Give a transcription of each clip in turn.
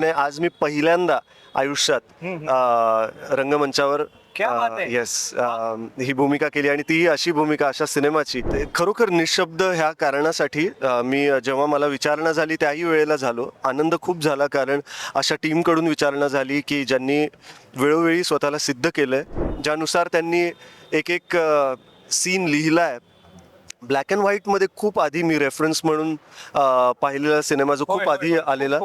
नाही, आज मी पहिल्यांदा आयुष्यात रंगमंचावर. येस ही. भूमिका केली आणि ती अशी भूमिका अशा सिनेमाची. खरोखर निशब्द ह्या कारणासाठी मी जेव्हा मला विचारणा झाली त्याही वेळेला झालो. आनंद खूप झाला कारण अशा टीमकडून विचारणा झाली की ज्यांनी वेळोवेळी स्वतःला सिद्ध केलंय ज्यानुसार त्यांनी एक एक सीन लिहिलाय. ब्लॅक अँड व्हाईटमध्ये खूप आधी मी रेफरन्स म्हणून पाहिलेला सिनेमा जो खूप आधी आलेला.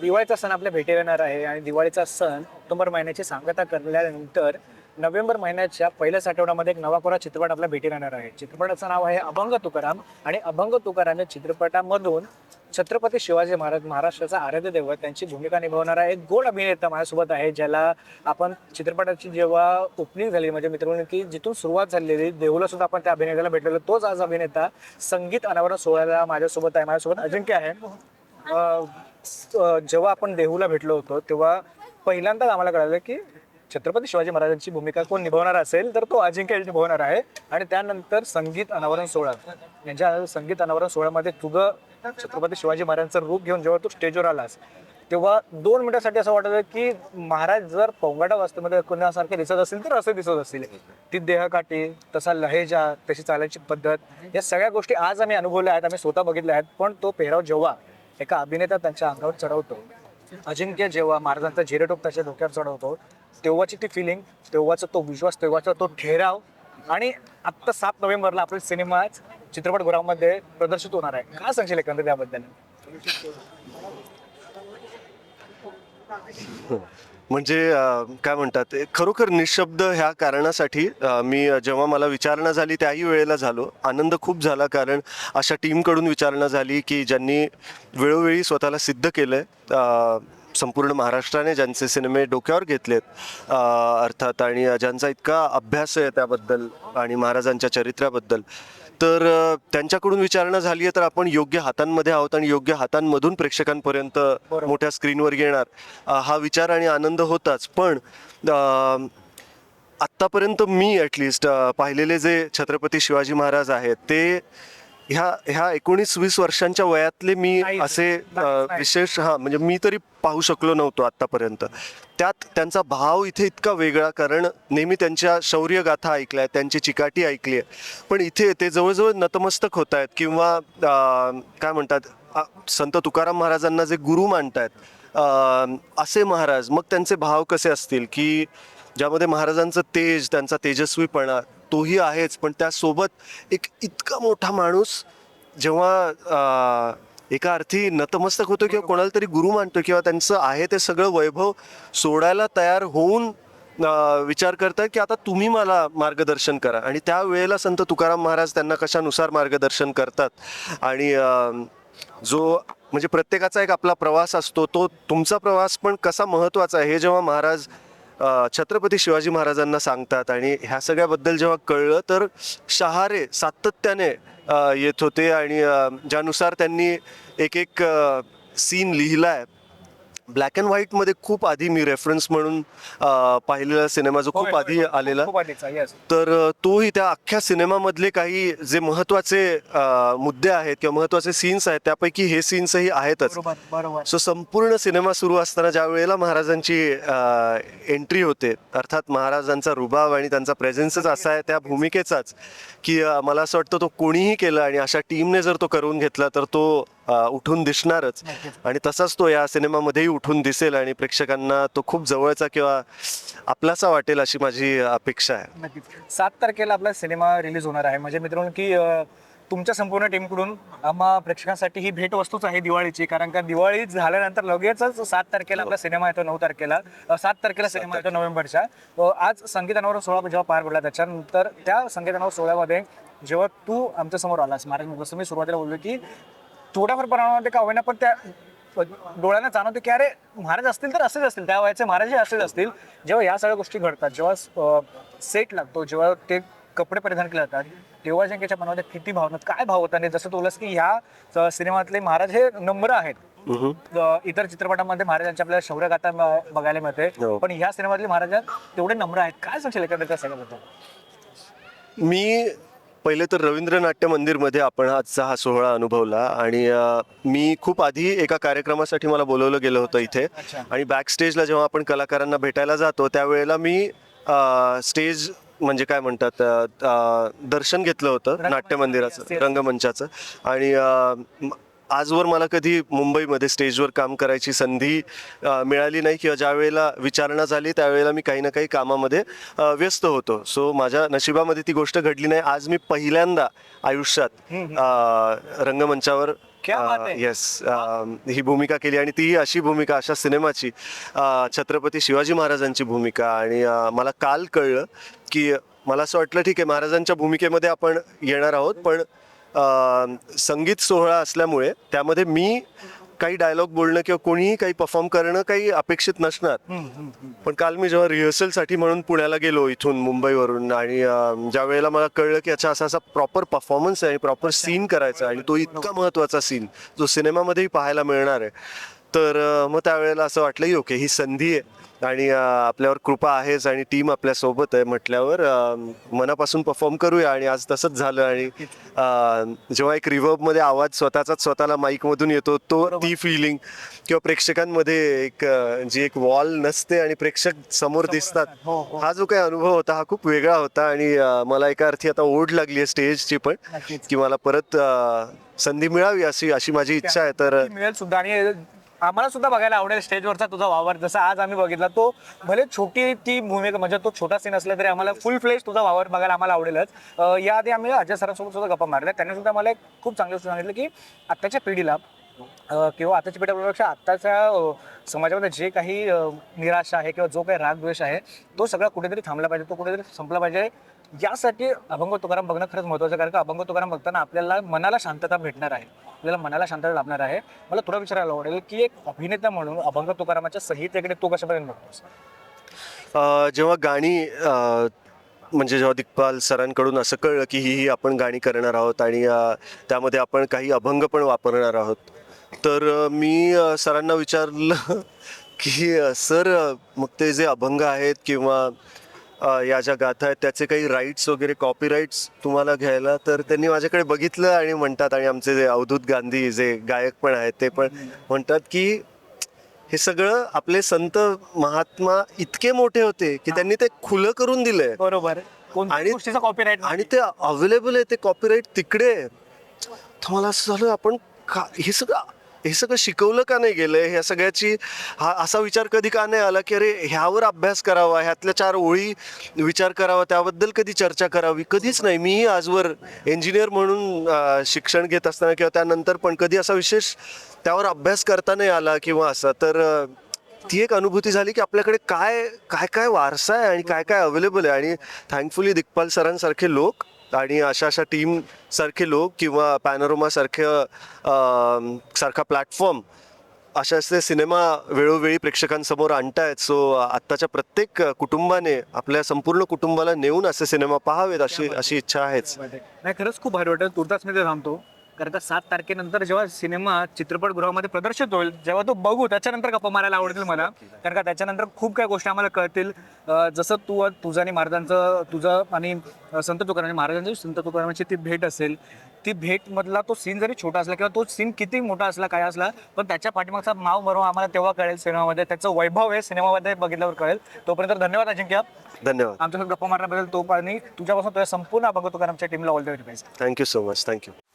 दिवाळीचा सण आपल्या भेटी येणार आहे आणि दिवाळीचा सण ऑक्टोबर महिन्याची सांगता करल्यानंतर नोव्हेंबर महिन्याच्या पहिल्याच आठवड्यामध्ये एक नवा कोरा चित्रपट आपल्या भेटी राहणार आहे. चित्रपटाचं नाव आहे अभंग तुकाराम आणि अभंग तुकाराम या चित्रपटामधून छत्रपती शिवाजी महाराज महाराष्ट्राचा आराध्य दैवत त्यांची भूमिका निभावणारा एक गोड अभिनेता माझ्यासोबत आहे ज्याला आपण चित्रपटाची जेव्हा ओपनिंग झाली म्हणजे मित्रांनो की जिथून सुरुवात झालेली देहूला सुद्धा आपण त्या अभिनेत्याला भेटलेलो तोच आज अभिनेता संगीत अनावरण सोहळ्याला माझ्यासोबत आहे. माझ्यासोबत अजिंक्य आहे. जेव्हा आपण देहूला भेटलो होतो तेव्हा पहिल्यांदाच आम्हाला कळालं की छत्रपती शिवाजी महाराजांची भूमिका कोण निभावणार असेल तर तो अजिंक्य निभावणार आहे. आणि त्यानंतर संगीत अनावरण सोहळा. यांच्या संगीत अनावरण सोहळ्यामध्ये तुझं छत्रपती शिवाजी महाराजांचं रूप घेऊन जेव्हा तू स्टेजवर आलास तेव्हा दोन मिनिटासाठी असं वाटत की महाराज जर पोंगाटा वास्तवमध्ये कोणासारखे दिसत असतील तर असे दिसत असतील. ती देहकाठी तसा लहेजा तशी चालायची पद्धत या सगळ्या गोष्टी आज आम्ही अनुभवल्या आहेत आम्ही स्वतः बघितल्या आहेत. पण तो पेहराव जेव्हा एका अभिनेता त्यांच्या अंगावर चढवतो. अजिंक्य जेव्हा महाराजांचा झिरेटोप त्याच्या डोक्यावर चढवतो तेव्हाची ती फिलिंग तेव्हाचा तो विश्वास तेव्हाचा तो ठेराव आणि आत्ता सात नोव्हेंबरला आपला सिनेमा चित्रपटगृहामध्ये प्रदर्शित होणार आहे. काय सांगशील एकंदर त्याबद्दल म्हणजे काय म्हणतात खरोखर निशब्द ह्या कारणासाठी मी जेव्हा मला विचारणा झाली त्याही वेळेला झालो. आनंद खूप झाला कारण अशा टीमकडून विचारणा झाली की ज्यांनी वेळोवेळी स्वतःला सिद्ध केलं आहे संपूर्ण महाराष्ट्राने ज्यांचे सिनेमे डोक्यावर घेतलेत अर्थात आणि ज्यांचा इतका अभ्यास आहे त्याबद्दल आणि महाराजांच्या चरित्राबद्दल तर त्यांच्याकडून विचारणा झाली आहे तर आपण योग्य हातांमध्ये आहोत आणि योग्य हातांमधून प्रेक्षकांपर्यंत मोठ्या स्क्रीनवर येणार. हा विचार आणि आनंद होताच पण आत्तापर्यंत मी ॲटलिस्ट पाहिलेले जे छत्रपती शिवाजी महाराज आहेत ते ह्या ह्या एकोणीस वीस वर्षांच्या वयातले मी असे. विशेष हा म्हणजे मी तरी पाहू शकलो नव्हतो आत्तापर्यंत. त्यात त्यांचा भाव इथे इतका वेगळा कारण नेहमी त्यांच्या शौर्य गाथा ऐकल्या त्यांची चिकाटी ऐकली आहे पण इथे ते जवळजवळ नतमस्तक होत आहेत किंवा काय म्हणतात संत तुकाराम महाराजांना जे गुरु मानतायत असे महाराज मग त्यांचे भाव कसे असतील? की ज्यामध्ये महाराजांचं तेज त्यांचा तेजस्वीपणा तोही आहेच पण त्यासोबत एक इतका मोठा माणूस जेव्हा एका अर्थी नतमस्तक होतो किंवा कोणाला तरी गुरु मानतो किंवा त्यांचं आहे ते सगळं वैभव सोडायला तयार होऊन विचार करतात की आता तुम्ही मला मार्गदर्शन करा. आणि त्या वेळेला संत तुकाराम महाराज त्यांना कशानुसार मार्गदर्शन करतात? आणि जो म्हणजे प्रत्येकाचा एक आपला प्रवास असतो तो तुमचा प्रवास पण कसा महत्त्वाचा आहे? हे जेव्हा महाराज छत्रपती शिवाजी महाराजांना सांगतात आणि ह्या सगळ्याबद्दल जेव्हा कळलं तर शहारे सातत्याने येत होते आणि ज्यानुसार त्यांनी एक एक सीन लिहिला आहे ब्लॅक अँड व्हाईटमध्ये खूप आधी मी रेफरन्स म्हणून अ, पाहिलेला सिनेमा जो खूप आधी आलेला. खूप आधीचा येस तर अ, तोही त्या अख्ख्या सिनेमामधले काही जे महत्त्वाचे अ, मुद्दे आहेत किंवा महत्त्वाचे सीन्स आहेत त्यापैकी हे सीन्सही आहेतच. बरोबर बरोबर. सो संपूर्ण सिनेमा सुरू असताना ज्या वेळेला महाराजांची एंट्री होते अर्थात महाराजांचा रुबाब आणि त्यांचा प्रेझेन्सच असा आहे त्या भूमिकेचाच की अ, मला असं वाटतं तो कोणीही केलं आणि अशा टीमने जर तो करून घेतला तर तो उठून दिसणारच. आणि तसाच तो या सिनेमामध्येही उठून दिसेल आणि प्रेक्षकांना तो खूप जवळचा किंवा आपलासा वाटेल अशी माझी अपेक्षा आहे. नक्कीच. सात तारखेला आपला सिनेमा रिलीज होणार आहे. म्हणजे मित्रांनो की अं, तुमच्या संपूर्ण टीमकडून आम्हा प्रेक्षकांसाठी ही भेट वस्तूच आहे दिवाळीची. कारण का दिवाळी झाल्यानंतर लगेचच सात तारखेला आपला सिनेमा येतो नऊ तारखेला. अं, सात तारखेला सिनेमा येतो नोव्हेंबरच्या. अं, आज संगीतानावर सोहळा जेव्हा पार पडला त्याच्यानंतर त्या संगीतानावर सोहळ्यामध्ये जेव्हा तू आमच्यासमोर आलास महाराज मी सुरुवातीला बोललो की थोड्याफार प्रमाणामध्ये का होईना पण त्या डोळ्यांना जाणवते की अरे महाराज असतील तर असेच असतील. त्या वयाचे महाराजही असेच असतील. जेव्हा या सगळ्या गोष्टी घडतात जेव्हा सेट लागतो जेव्हा ते कपडे परिधान केले जातात तेव्हा ज्यांच्या मनामध्ये किती भावना काय भाव होतात? आणि जसं तुलास की ह्या सिनेमातले महाराज हे नम्र आहेत. इतर चित्रपटामध्ये महाराजांच्या आपल्याला शौर्यगाथा बघायला मिळते. हो. पण ह्या सिनेमातले महाराज तेवढे नम्र आहेत. काय सांगशील त्या सगळ्याबद्दल मी पहिले तर रवींद्र नाट्य मंदिरमध्ये आपण आजचा हा सोहळा अनुभवला आणि मी खूप आधी एका कार्यक्रमासाठी मला बोलवलं गेलं होतं इथे. आणि बॅक स्टेजला जेव्हा आपण कलाकारांना भेटायला जातो त्यावेळेला मी स्टेज म्हणजे काय म्हणतात दर्शन घेतलं होतं नाट्य मंदिराचं. रंगमंचाचं आणि आजवर मला कधी मुंबईमध्ये स्टेजवर काम करायची संधी मिळाली नाही किंवा ज्या वेळेला विचारणा झाली त्यावेळेला मी काही ना काही कामामध्ये व्यस्त होतो. सो माझ्या नशिबामध्ये ती गोष्ट घडली नाही. आज मी पहिल्यांदा आयुष्यात रंगमंचावर. येस ही भूमिका केली आणि तीही अशी भूमिका अशा सिनेमाची छत्रपती शिवाजी महाराजांची भूमिका. आणि मला काल कळलं की मला असं वाटलं ठीक आहे महाराजांच्या भूमिकेमध्ये आपण येणार आहोत पण संगीत सोहळा असल्यामुळे त्यामध्ये मी काही डायलॉग बोलणं किंवा कोणीही काही परफॉर्म करणं काही अपेक्षित नसणार. पण काल मी जेव्हा रिहर्सलसाठी म्हणून पुण्याला गेलो इथून मुंबईवरून आणि ज्या वेळेला मला कळलं की अच्छा असा असा प्रॉपर परफॉर्मन्स आहे प्रॉपर सीन करायचा आणि तो इतका महत्त्वाचा सीन जो सिनेमामध्येही पाहायला मिळणार आहे. तर मग त्यावेळेला असं वाटलं की ओके ही संधी आहे आणि आपल्यावर कृपा आहेच आणि टीम आपल्यासोबत आहे म्हटल्यावर मनापासून परफॉर्म करूया आणि आज तसंच झालं आणि जेव्हा एक रिव्हर्बमध्ये आवाज स्वतःचाच स्वतःला माईकमधून येतो तो ती फिलिंग किंवा प्रेक्षकांमध्ये एक जी एक वॉल नसते आणि प्रेक्षक समोर दिसतात हो, हो. हा जो काही अनुभव होता हा खूप वेगळा होता आणि मला एका अर्थी आता ओढ लागली आहे स्टेजची पण. की मला परत संधी मिळावी अशी अशी माझी इच्छा आहे तर मिळेल सुद्धा आणि आम्हाला सुद्धा बघायला आवडेल स्टेजवरचा तुझा वावर. जसा आज आम्ही बघितला तो भले छोटी ती भूमिका म्हणजे तो छोटा सीन असला तरी आम्हाला फुल फ्लेश तुझा वावर बघायला आम्हाला आवडेलच. अं, याआधी आम्ही अजय सरांसोबत सुद्धा गप्पा मारल्या. त्यांनी सुद्धा मला एक खूप चांगलं गोष्ट सांगितलं की आत्ताच्या पिढीला अं, किंवा आताच्या पिढ्यापेक्षा आत्ताच्या अं, समाजामध्ये जे काही अं, निराशा आहे किंवा जो काही रागद्वेष आहे तो सगळा कुठेतरी थांबला पाहिजे. तो कुठेतरी संपला पाहिजे. यासाठी अभंग तुकाराम बघणं खरंच महत्त्वाचं कारण का अभंग तुकाराम बघताना आपल्याला मनाला शांतता भेटणार आहे. आपल्याला मनाला शांतता लाभणार आहे. मला तुला विचारायला आवडेल की एक अभिनेता म्हणून अभंग तुकारामाच्या संहितेकडे तू कशापर्यंत बघतोस? जेव्हा गाणी म्हणजे जेव्हा दिग्पाल सरांकडून असं कळलं की ही ही आपण गाणी करणार आहोत आणि त्यामध्ये आपण काही अभंग पण वापरणार आहोत तर मी सरांना विचारलं की सर मग ते जे अभंग आहेत किंवा या ज्या गाथा आहेत त्याचे काही राईट्स वगैरे कॉपीराईट्स तुम्हाला घ्यायला तर त्यांनी माझ्याकडे बघितलं आणि म्हणतात आणि आमचे जे अवधूत गांधी जे गायक पण आहेत ते पण म्हणतात की हे सगळं आपले संत महात्मा इतके मोठे होते की त्यांनी ते खुलं करून दिलंय. बरोबर. आणि- गोष्टीचा कॉपीराईट आणि ते अवेलेबल आहे ते कॉपीराईट तिकडे मला असं झालं आपण का हे सगळं हे सगळं शिकवलं का नाही गेलं ह्या सगळ्याची हा असा विचार कधी का नाही आला की अरे ह्यावर अभ्यास करावा ह्यातल्या चार ओळी विचार करावा त्याबद्दल कधी चर्चा करावी? कधीच नाही. मीही आजवर इंजिनियर म्हणून शिक्षण घेत असताना किंवा त्यानंतर पण कधी असा विशेष त्यावर अभ्यास करता नाही आला किंवा असं. तर ती एक अनुभूती झाली की आपल्याकडे काय काय काय वारसा आहे आणि काय काय अवेलेबल आहे. आणि थँकफुली दिग्पाल सरांसारखे लोक आणि अशा अशा टीम सारखे लोक किंवा पॅनोरोमा सारख्या अं, सारखा प्लॅटफॉर्म अशा असे सिनेमा वेळोवेळी प्रेक्षकांसमोर आणतायत. सो आत्ताच्या प्रत्येक कुटुंबाने आपल्या संपूर्ण कुटुंबाला नेऊन असे सिनेमा पाहावेत अशी अशी इच्छा आहेच. नाही खरंच खूप भारी वाटेल. तुर्तास मी ते थांबतो. कारण का सात तारखेनंतर जेव्हा सिनेमा चित्रपटगृहामध्ये प्रदर्शित होईल जेव्हा तो बघू त्याच्यानंतर गप्पा मारायला आवडतील मला. कारण का त्याच्यानंतर खूप काही गोष्टी आम्हाला कळतील. जसं तू तुझं आणि महाराजांचं तुझं आणि संत तुकाराम महाराजांची संत तुकारामांची ती भेट असेल ती भेट मधला तो सीन जरी छोटा असला किंवा तो सीन किती मोठा असला काय असला पण त्याच्या पाठीमागचा माव मरो आम्हाला तेव्हा कळेल सिनेमामध्ये. त्याचं वैभव आहे सिनेमामध्ये बघितल्यावर कळेल. तोपर्यंत धन्यवाद अजिंक्य. धन्यवाद. आमच्यासोबत गप्पा मारण्याबद्दल तो आणि तुझ्यापासून तुझ्या संपूर्ण अभंग तुकारामच्या टीमला ऑल द वे पाहिजे thank you so much thank you